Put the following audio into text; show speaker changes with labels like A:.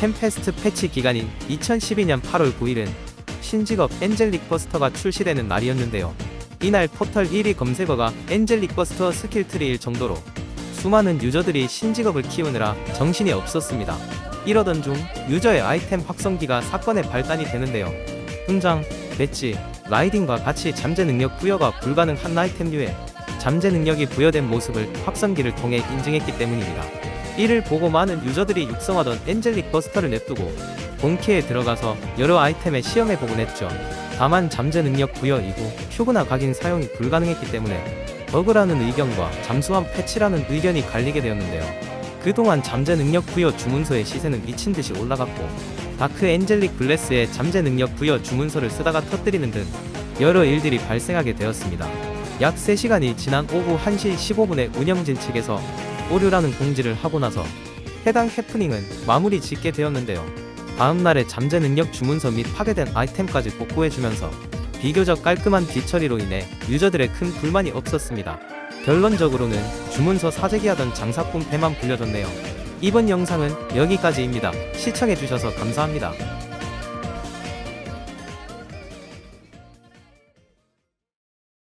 A: 템페스트 패치 기간인 2012년 8월 9일은 신직업 엔젤릭 버스터가 출시되는 날이었는데요. 이날 포털 1위 검색어가 엔젤릭 버스터 스킬 트리일 정도로 수많은 유저들이 신직업을 키우느라 정신이 없었습니다. 이러던 중 유저의 아이템 확성기가 사건의 발단이 되는데요. 훈장, 배지, 라이딩과 같이 잠재 능력 부여가 불가능한 아이템류에 잠재 능력이 부여된 모습을 확성기를 통해 인증했기 때문입니다. 이를 보고 많은 유저들이 육성하던 엔젤릭 버스터를 냅두고 본캐에 들어가서 여러 아이템에 시험해보곤 했죠. 다만 잠재 능력 부여 이후 큐브나 각인 사용이 불가능했기 때문에 버그라는 의견과 잠수함 패치라는 의견이 갈리게 되었는데요. 그동안 잠재 능력 부여 주문서의 시세는 미친듯이 올라갔고 다크 엔젤릭 블레스의 잠재 능력 부여 주문서를 쓰다가 터뜨리는 등 여러 일들이 발생하게 되었습니다. 약 3시간이 지난 오후 1시 15분에 운영진 측에서 오류라는 공지를 하고 나서 해당 해프닝은 마무리 짓게 되었는데요. 다음날에 잠재 능력 주문서 및 파괴된 아이템까지 복구해주면서 비교적 깔끔한 뒤처리로 인해 유저들의 큰 불만이 없었습니다. 결론적으로는 주문서 사재기하던 장사꾼 배만 불려졌네요. 이번 영상은 여기까지입니다. 시청해주셔서 감사합니다.